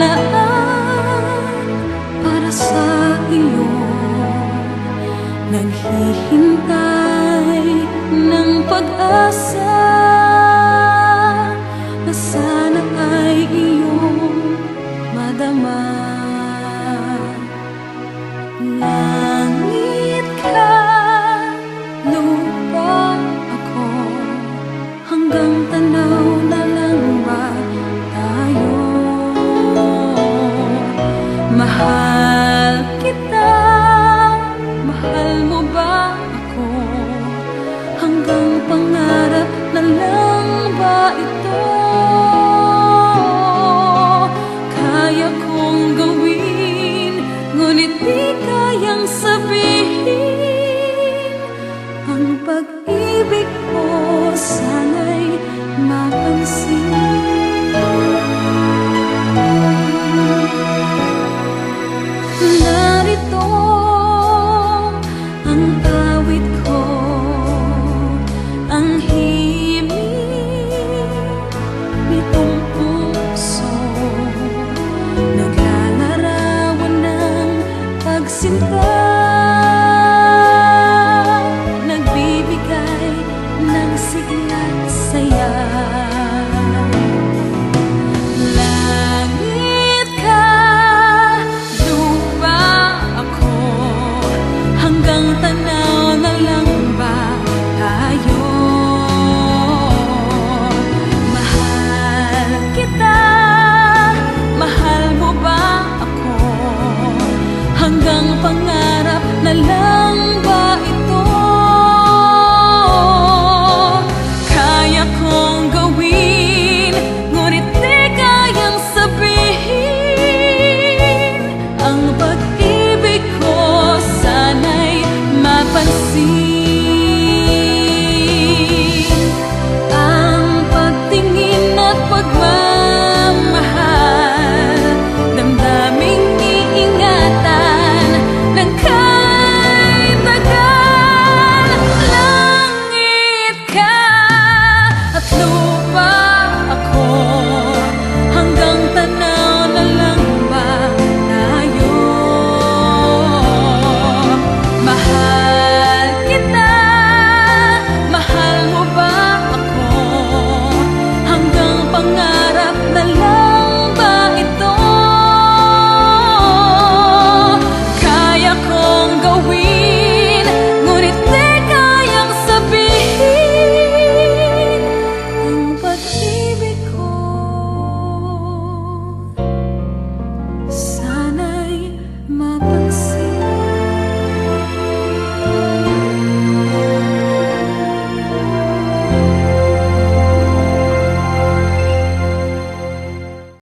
nakalaan para sa iyo Naghihintay ng pag-asa. pag-ibig mo sa'yo.